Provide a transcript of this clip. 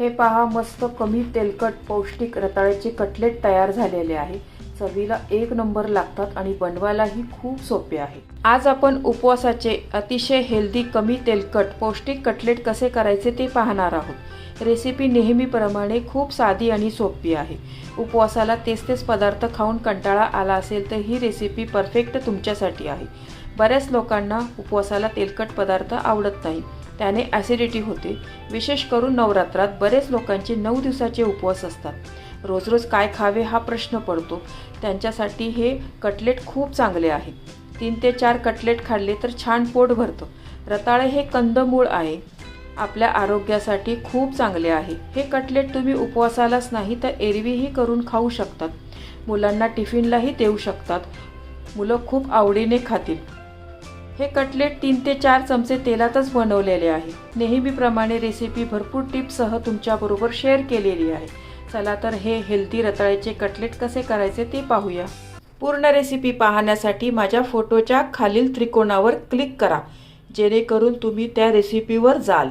हे पहा मस्त कमी तेलकट पौष्टिक रताळ्याचे कटलेट तयार झालेले आहे. चवीला एक नंबर लागतात आणि बनवायलाही खूप सोपे आहे. आज आपण उपवासाचे अतिशय हेल्दी कमी तेलकट पौष्टिक कटलेट कसे करायचे ते पाहणार आहोत. रेसिपी नेहमीप्रमाणे खूप साधी आणि सोपी आहे. उपवासाला तेच तेच पदार्थ खाऊन कंटाळा आला असेल तर ही रेसिपी परफेक्ट तुमच्यासाठी आहे. बऱ्याच लोकांना उपवासाला तेलकट पदार्थ आवडत नाही. त्याने ॲसिडिटी होते. विशेष करून नवरात्रात बरेच लोकांचे नऊ दिवसाचे उपवास असतात. रोज रोज काय खावे हा प्रश्न पडतो. त्यांच्यासाठी हे कटलेट खूप चांगले आहे. तीन ते चार कटलेट खाल्ले तर छान पोट भरतं. रताळे हे कंदमूळ आहे. आपल्या आरोग्यासाठी खूप चांगले आहे. हे कटलेट तुम्ही उपवासालाच नाही तर एरवीही करून खाऊ शकतात. मुलांना टिफिनलाही देऊ शकतात. मुलं खूप आवडीने खातील. हे कटलेट तीन ते चार चमचे तेलातच बनवलेले आहे. नेहमीप्रमाणे रेसिपी भरपूर टिप्ससह तुमच्याबरोबर शेअर केलेली आहे. चला तर हे हेल्दी रताळ्याचे कटलेट कसे करायचे ते पाहूया. पूर्ण रेसिपी पाहण्यासाठी माझ्या फोटोच्या खालील त्रिकोणावर क्लिक करा. जेणेकरून तुम्ही त्या रेसिपीवर जाल.